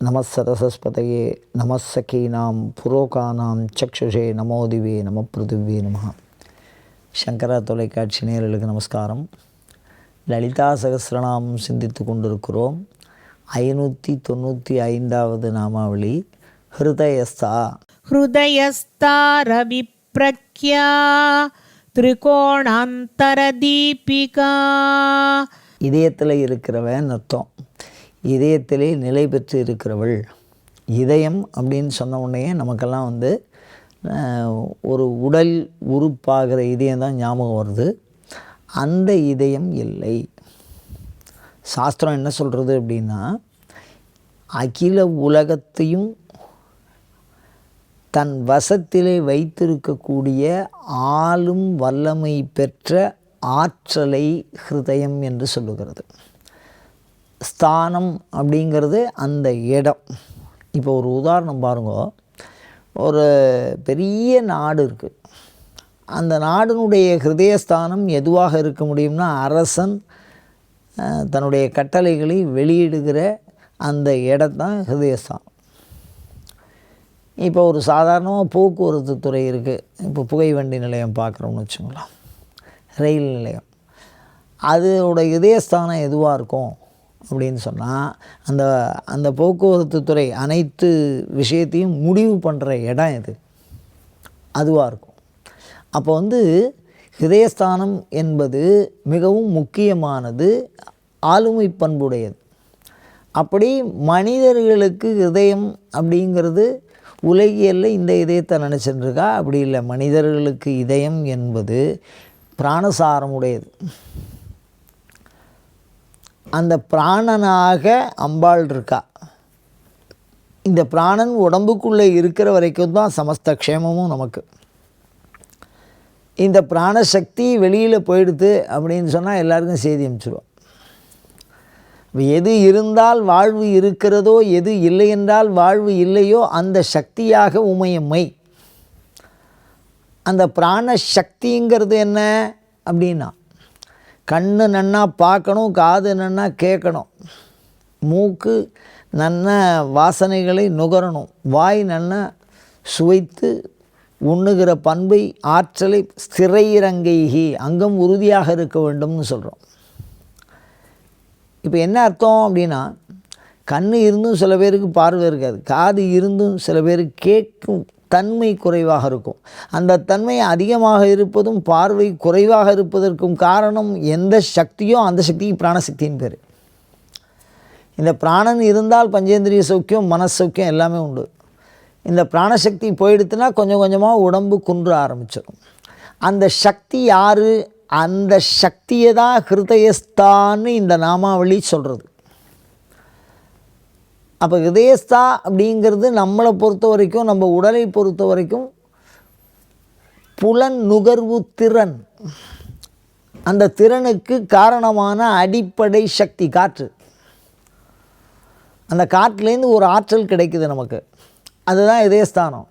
நமசரசஸ்பதையே நமஸ்ஸகீனாம் புரோகானாம் சக்ஷுஷே நமோதிவே நம பிருத்திவே நம சங்கரா தொலைக்காட்சி நேரலுக்கு நமஸ்காரம். லலிதா சகசிரநாம் சிந்தித்து கொண்டிருக்கிறோம். ஐநூற்றி தொண்ணூற்றி ஐந்தாவது நாமாவளி ஹிருதயஸ்தா. ஹிருதயஸ்தா ரவி பிரக்யா திரிகோணாந்தர தீபிகா இதயத்தில் இருக்கிறவன் அர்த்தம். இதயத்திலே நிலை பெற்று இருக்கிறவள். இதயம் அப்படின்னு சொன்ன உடனே நமக்கெல்லாம் வந்து ஒரு உடல் உறுப்பாகிற இதயம் தான் ஞாபகம் வருது. அந்த இதயம் இல்லை. சாஸ்திரம் என்ன சொல்கிறது அப்படின்னா அகில உலகத்தையும் தன் வசத்திலே வைத்திருக்கக்கூடிய ஆளும் வல்லமை பெற்ற ஆற்றலை ஹிருதயம் என்று சொல்லுகிறது. ஸ்தானம் அப்படிங்கிறது அந்த இடம். இப்போ ஒரு உதாரணம் பாருங்க. ஒரு பெரிய நாடு இருக்குது அந்த நாடினுடைய ஹிருதயஸ்தானம் எதுவாக இருக்க முடியும்னா அரசன் தன்னுடைய கட்டளைகளை வெளியிடுகிற அந்த இடம் தான் ஹிருதயஸ்தானம். இப்போ ஒரு சாதாரணமாக போக்குவரத்து துறை இருக்குது இப்போ புகை வண்டி நிலையம் பார்க்குறோம்னு வச்சுங்களேன். ரயில் நிலையம். அதோட இதயஸ்தானம் எதுவாக இருக்கும்? அப்படின்னு சொன்னால் அந்த அந்த போக்குவரத்து துறை அனைத்து விஷயத்தையும் முடிவு பண்ணுற இடம் இது. அதுவாக இருக்கும். அப்போ வந்து ஹிருதயஸ்தானம் என்பது மிகவும் முக்கியமானது ஆளுமை பண்புடையது. அப்படி மனிதர்களுக்கு இதயம் அப்படிங்கிறது உலகியல்ல இந்த இதயத்தை நினச்சிட்டுருக்கா அப்படி இல்லை. மனிதர்களுக்கு இதயம் என்பது பிராணசாரமுடையது அந்த பிராணனாக அம்பாள் இருக்கா. இந்த பிராணன் உடம்புக்குள்ளே இருக்கிற வரைக்கும் தான் சமஸ்த க்ஷேமமும் நமக்கு. இந்த பிராணசக்தி வெளியில் போயிடுது அப்படின்னு சொன்னால் எல்லாருக்கும் செய்தி அனுப்பிச்சிடுவோம் எது இருந்தால் வாழ்வு இருக்கிறதோ எது இல்லை என்றால் வாழ்வு இல்லையோ அந்த சக்தியாக உமையம்மை அந்த பிராண சக்திங்கிறது என்ன அப்படின்னா கண்ணு நன்னா பார்க்கணும் காது நன்னா கேட்கணும். மூக்கு நல்ல வாசனைகளை நுகரணும். வாய் நல்லா சுவைத்து உண்ணுகிற பண்பை ஆற்றலை ஸ்திரையிறங்கைகி அங்கம் உறுதியாக இருக்க வேண்டும்னு சொல்கிறோம் இப்போ என்ன அர்த்தம் அப்படின்னா கண் இருந்தும் சில பேருக்கு பார்வை இருக்காது காது இருந்தும் சில பேருக்கு கேட்கும் தன்மை குறைவாக இருக்கும். அந்த தன்மை அதிகமாக இருப்பதும் பார்வை குறைவாக இருப்பதற்கும் காரணம் எந்த சக்தியோ அந்த சக்திக்கு பிராணசக்தியின் பேர். இந்த பிராணன் இருந்தால் பஞ்சேந்திரிய சௌக்கியம் மனசௌக்கியம் எல்லாமே உண்டு. இந்த பிராணசக்தி போயிடுத்துனா கொஞ்சம் கொஞ்சமாக உடம்பு குன்ற ஆரம்பிச்சிடும். அந்த சக்தி யார்? அந்த சக்தியை தான் ஹிருதயஸ்தான்னு இந்த நாமாவளி சொல்கிறது அப்போ ஹிருதயஸ்தா அப்படிங்கிறது நம்மளை பொறுத்த வரைக்கும் நம்ம உடலை பொறுத்த வரைக்கும் புலன் நுகர்வு திறன். அந்த திறனுக்கு காரணமான அடிப்படை சக்தி காற்று. அந்த காற்றுலேருந்து ஒரு ஆற்றல் கிடைக்குது நமக்கு. அதுதான் இதயஸ்தானம்.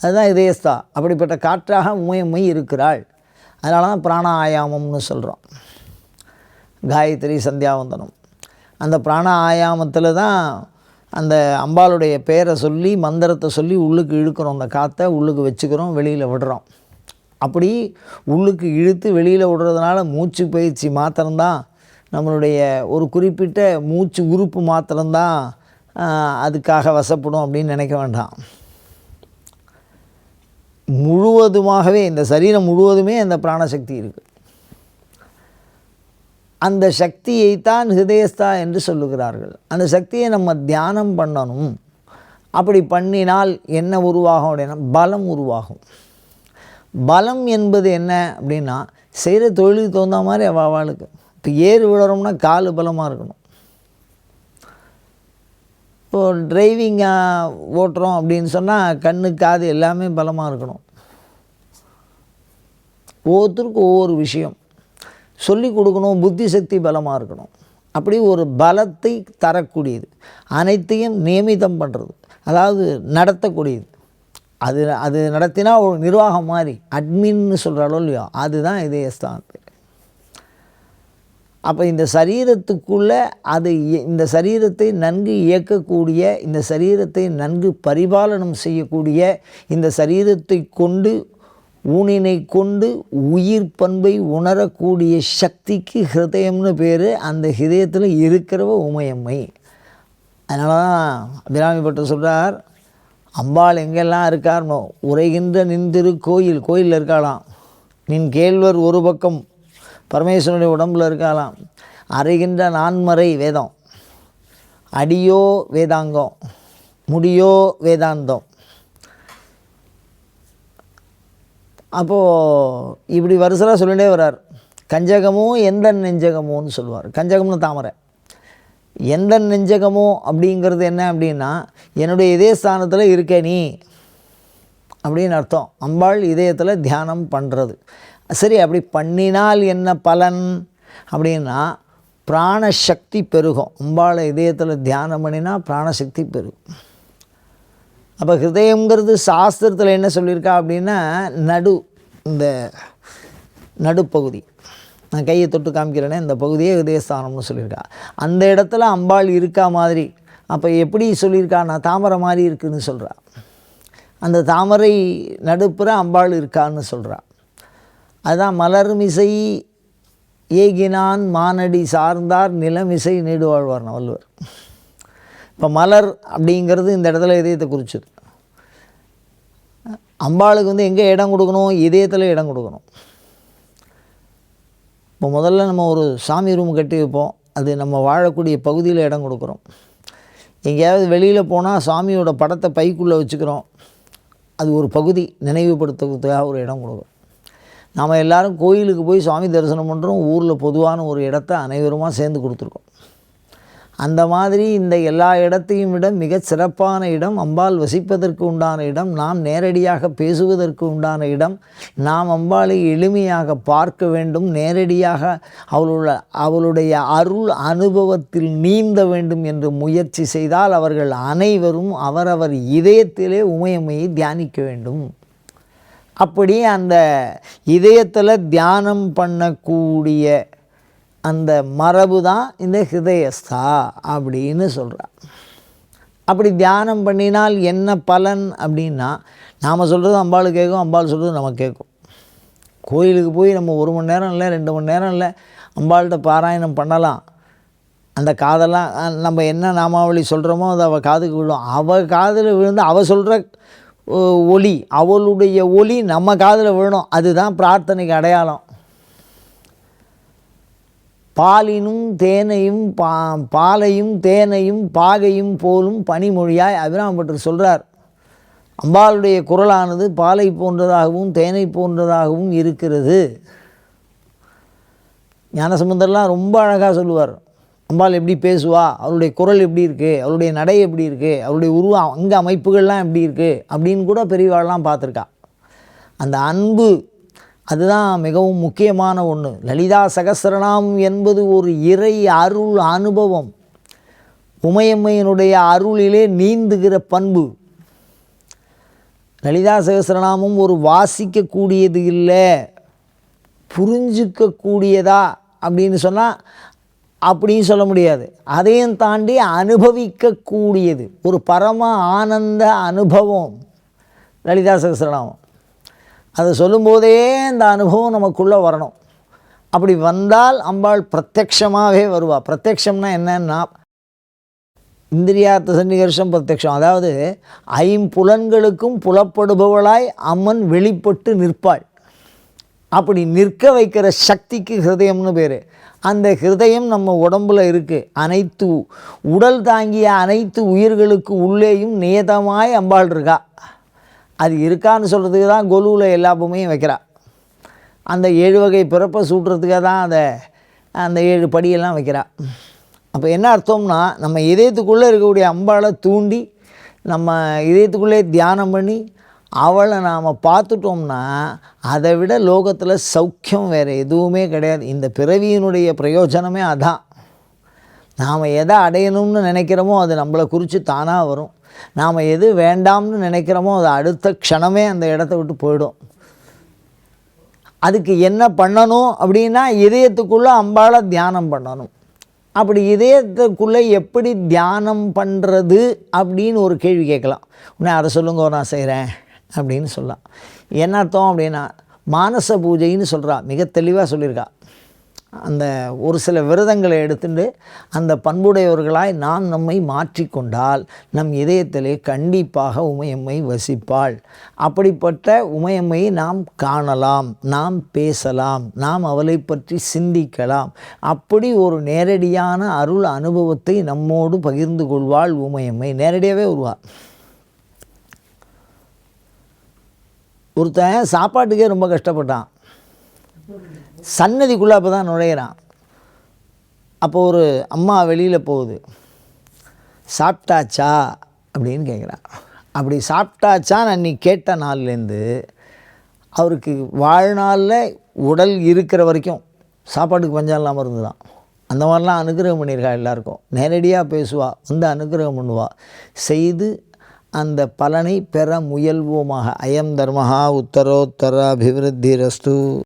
அதுதான் இதயஸ்தா. அப்படிப்பட்ட காற்றாக உமையம்மை இருக்கிறாள். அதனால தான் பிராண ஆயாமம்னு சொல்கிறோம் காயத்ரி சந்தியாவந்தனம். அந்த பிராண ஆயாமத்தில் தான் அந்த அம்பாளுடைய பேரை சொல்லி மந்திரத்தை சொல்லி உள்ளுக்கு இழுக்கிறோம். அந்த காற்றை உள்ளுக்கு வச்சுக்கிறோம் வெளியில் விடுறோம். அப்படி உள்ளுக்கு இழுத்து வெளியில் விடுறதுனால மூச்சு பயிற்சி மாத்திரம்தான் நம்மளுடைய ஒரு குறிப்பிட்ட மூச்சு உறுப்பு மாத்திரம்தான் அதுக்காக வசப்படும் அப்படின்னு நினைக்க வேண்டாம். முழுவதுமாகவே இந்த சரீரம் முழுவதுமே அந்த பிராணசக்தி இருக்குது அந்த சக்தியை தான் ஹிருதயஸ்தா என்று சொல்லுகிறார்கள். அந்த சக்தியை நம்ம தியானம் பண்ணணும். அப்படி பண்ணினால் என்ன உருவாகும் அப்படின்னா பலம் உருவாகும். பலம் என்பது என்ன அப்படின்னா செய்கிற தொழிலுக்கு தகுந்த மாதிரி அவ அவளுக்கு. இப்போ ஏறு விழுறோம்னா கால் பலமாக இருக்கணும். இப்போ டிரைவிங்காக ஓட்டுறோம் அப்படின்னு சொன்னால் கண்ணு காது எல்லாமே பலமாக இருக்கணும். ஒவ்வொருத்தருக்கும் ஒவ்வொரு விஷயம். சொல்லி கொடுக்கணும் புத்தி சக்தி பலமாக இருக்கணும். அப்படி ஒரு பலத்தை தரக்கூடியது. அனைத்தையும் நியமிதம் பண்ணுறது அதாவது நடத்தக்கூடியது. அது அது நடத்தினா ஒரு நிர்வாகம் மாதிரி அட்மின்னு சொல்கிறாலோ இல்லையோ அதுதான் இதயஸ்தான் பேர் அப்போ இந்த சரீரத்துக்குள்ளே அது இந்த சரீரத்தை நன்கு இயக்கக்கூடிய இந்த சரீரத்தை நன்கு பரிபாலனம் செய்யக்கூடிய இந்த சரீரத்தை கொண்டு ஊனினை கொண்டு உயிர் பண்பை உணரக்கூடிய சக்திக்கு ஹிருதயம்னு பேர் அந்த ஹிருதயத்தில் இருக்கிறவ உமையம்மை. அதனால தான் அபிராமி பட்டர் சொல்கிறார் அம்பாள் எங்கெல்லாம் இருக்கார்னோ உரைகின்ற நின் கோயில் கோயிலில் இருக்காளாம். நின் கேழ்வர் ஒரு பக்கம் பரமேஸ்வரனுடைய உடம்பில் இருக்காளாம். அறைகின்ற நான்மறை வேதம் அடியோ வேதாங்கம் முடியோ வேதாந்தம். அப்போது இப்படி வருஷலாக சொல்லிகிட்டே வர்றார். கஞ்சகமோ எந்த நெஞ்சகமோன்னு சொல்லுவார். கஞ்சகம்னு தாமரை. எந்த நெஞ்சகமோ அப்படிங்கிறது என்ன அப்படின்னா என்னுடைய இதய ஸ்தானத்தில் இருக்க நீ அப்படின்னு அர்த்தம். அம்பாள் இதயத்தில் தியானம் பண்ணுறது சரி அப்படி பண்ணினால் என்ன பலன்? அப்படின்னா பிராணசக்தி பெருகும். அம்பாளை இதயத்தில் தியானம் பண்ணினா பிராணசக்தி பெருகும். அப்போ ஹிருதயங்கிறது சாஸ்திரத்தில் என்ன சொல்லியிருக்கா அப்படின்னா நடு இந்த நடுப்பகுதி. நான் கையை தொட்டு காமிக்கிறேனே இந்த பகுதியே ஹிருதயஸ்தானம்னு சொல்லியிருக்கா. அந்த இடத்துல அம்பாள் இருக்கா மாதிரி அப்போ எப்படி சொல்லியிருக்கா? நான் தாமரை மாதிரி இருக்குதுன்னு சொல்கிறா அந்த தாமரை நடுப்புற அம்பாள் இருக்கான்னு சொல்கிறா அதுதான் மலர்மிசை ஏகினான் மானடி சார்ந்தார் நிலமிசை நீடுவாழ்வார் வள்ளுவர் இப்போ மலர் அப்படிங்கிறது இந்த இடத்துல இதயத்தை குறிச்சது. அம்பாளுக்கு வந்து எங்கே இடம் கொடுக்கணும்? இதயத்தில் இடம் கொடுக்கணும். இப்போ முதல்ல நம்ம ஒரு சாமி ரூம் கட்டி வைப்போம். அது நம்ம வாழக்கூடிய பகுதியில் இடம் கொடுக்குறோம். எங்கேயாவது வெளியில் போனால் சாமியோட படத்தை பைக்குள்ளே வச்சுக்கிறோம். அது ஒரு பகுதி நினைவுபடுத்துறதுக்காக ஒரு இடம் கொடுக்குறோம். நாம் எல்லாரும் கோயிலுக்கு போய் சாமி தரிசனம் பண்ணுறோம் ஊரில் பொதுவான ஒரு இடத்த அனைவருமா சேர்ந்து கொடுத்துருக்கோம். அந்த மாதிரி இந்த எல்லா இடத்தையும் விட மிகச் சிறப்பான இடம் அம்பாள் வசிப்பதற்கு உண்டான இடம் நாம் நேரடியாக பேசுவதற்கு உண்டான இடம் நாம் அம்பாளை எளிமையாக பார்க்க வேண்டும் நேரடியாக அவளுடைய அவளுடைய அருள் அனுபவத்தில் நீந்த வேண்டும் என்று முயற்சி செய்தால் அவர்கள் அனைவரும் அவரவர் இதயத்திலே உமையம்மையை தியானிக்க வேண்டும். அப்படி அந்த இதயத்தில் தியானம் பண்ணக்கூடிய அந்த மரபு தான் இந்த ஹிருதயஸ்தா அப்படின்னு சொல்கிறா அப்படி தியானம் பண்ணினால் என்ன பலன் அப்படின்னா நாம் சொல்கிறது அம்பாள் கேட்கும் அம்பாள் சொல்கிறது நமக்கு கேட்கும். கோயிலுக்கு போய் நம்ம ஒரு மணி நேரம் இல்லை ரெண்டு மணி நேரம் இல்லை அம்பாள்கிட்ட பாராயணம் பண்ணலாம். அந்த காதெல்லாம் நம்ம என்ன நாமாவளி சொல்கிறோமோ அது அவள் காதுக்கு விழும். அவள் காதில் விழுந்து அவள் சொல்கிற ஒளி அவளுடைய ஒளி நம்ம காதில் விழணும் அதுதான் பிரார்த்தனைக்கு அடையாளம். பாலினும் தேனையும் பா பாலையும் தேனையும் பாகையும் போலும் பனிமொழியாய் அபிராமபட்டர் சொல்கிறார் அம்பாளுடைய குரலானது பாலை போன்றதாகவும் தேனை போன்றதாகவும் இருக்கிறது. ஞானசம்பந்தர்லாம் ரொம்ப அழகாக சொல்லுவார். அம்பாள் எப்படி பேசுவா? அவருடைய குரல் எப்படி இருக்குது அவருடைய நடை எப்படி இருக்குது அவருடைய உருவம் அங்க அமைப்புகள்லாம் எப்படி இருக்குது அப்படின்னு கூட பெரியவாள்லாம் பார்த்துருக்கா. அந்த அன்பு அதுதான் மிகவும் முக்கியமான ஒன்று லலிதா சகஸ்ரநாமம் என்பது ஒரு இறை அருள் அனுபவம். உமையம்மையினுடைய அருளிலே நீந்துகிற பண்பு. லலிதா சகசரநாமம் ஒரு வாசிக்கக்கூடியது இல்லை புரிஞ்சிக்கக்கூடியதா அப்படின்னு சொன்னால் அப்படின்னு சொல்ல முடியாது. அதையும் தாண்டி அனுபவிக்கக்கூடியது. ஒரு பரம ஆனந்த அனுபவம் லலிதா சகஸ்ரநாமம் அதை சொல்லும்போதே அந்த அனுபவம் நமக்குள்ளே வரணும். அப்படி வந்தால் அம்பாள் பிரத்யக்ஷமாகவே வருவாள் பிரத்யக்ஷம்னா என்னன்னா இந்திரியார்த்த சன்னிகர்ஷம் பிரத்யக்ஷம் அதாவது ஐம்புலன்களுக்கும் புலப்படுபவளாய் அம்மன் வெளிப்பட்டு நிற்பாள். அப்படி நிற்க வைக்கிற சக்திக்கு ஹிருதயம்னு பேர். அந்த ஹிருதயம் நம்ம உடம்பில் இருக்குது அனைத்து உடல் தாங்கிய அனைத்து உயிர்களுக்கு உள்ளேயும் நியதமாய் அம்பாள் இருக்கா. அது இருக்கான்னு சொல்கிறதுக்கு தான் கொலுவில் எல்லா பொம்மையும் வைக்கிறா. அந்த ஏழு வகை பிறப்பை சூட்டுறதுக்காக தான் அதை அந்த ஏழு படியெல்லாம் வைக்கிறா. அப்போ என்ன அர்த்தம்னா நம்ம இதயத்துக்குள்ளே இருக்கக்கூடிய அம்பாளை தூண்டி நம்ம இதயத்துக்குள்ளே தியானம் பண்ணி அவளை நாம் பார்த்துட்டோம்னா அதை விட லோகத்தில் சௌக்கியம் வேறு எதுவுமே கிடையாது. இந்த பிறவியினுடைய பிரயோஜனமே அதான். நாம் எதை அடையணும்னு நினைக்கிறோமோ அது நம்மளை குறித்து தானாக வரும். நாம் எது வேண்டாம்னு நினைக்கிறோமோ அது அடுத்த க்ஷணமே அந்த இடத்த விட்டு போயிடும். அதுக்கு என்ன பண்ணணும் அப்படின்னா இதயத்துக்குள்ளே அம்பாளை தியானம் பண்ணணும். அப்படி இதயத்துக்குள்ளே எப்படி தியானம் பண்ணுறது அப்படின்னு ஒரு கேள்வி கேட்கலாம். உடனே அதை சொல்லுங்க நான் செய்கிறேன் அப்படின்னு சொல்லலாம். என்ன அர்த்தம் அப்படின்னா மானச பூஜைன்னு சொல்கிறா மிக தெளிவாக சொல்லியிருக்கா. அந்த ஒரு சில விரதங்களை எடுத்துட்டு அந்த பண்புடையவர்களாய் நாம் நம்மை மாற்றிக்கொண்டால் நம் இதயத்திலே கண்டிப்பாக உமையம்மை வசிப்பாள். அப்படிப்பட்ட உமையம்மையை நாம் காணலாம் நாம் பேசலாம் நாம் அவளை பற்றி சிந்திக்கலாம். அப்படி ஒரு நேரடியான அருள் அனுபவத்தை நம்மோடு பகிர்ந்து கொள்வாள் உமையம்மை. நேரடியாகவே வருவாள் ஒருத்தன் சாப்பாட்டுக்கே ரொம்ப கஷ்டப்பட்டான். சன்னதிக்குள்ளே அப்போ தான் நுழையிறான். அப்போ ஒரு அம்மா வெளியில் போகுது. சாப்பிட்டாச்சா? அப்படின்னு கேட்குறான் அப்படி சாப்பிட்டாச்சான்னு அன்றைக்கி கேட்ட நாள்லேருந்து அவருக்கு வாழ்நாளில் உடல் இருக்கிற வரைக்கும் சாப்பாட்டுக்கு பஞ்சம் இல்லாமல் இருந்துதான். அந்த மாதிரிலாம் அனுகிரகம் பண்ணியிருக்கா எல்லாருக்கும். நேரடியாக பேசுவா வந்து அனுகிரகம் பண்ணுவாள் செய்து அந்த பலனை பெற முயல்வோமாக. அயம் தர்மஹா உத்தரோத்தர அபிவிருத்தி ரஸ்து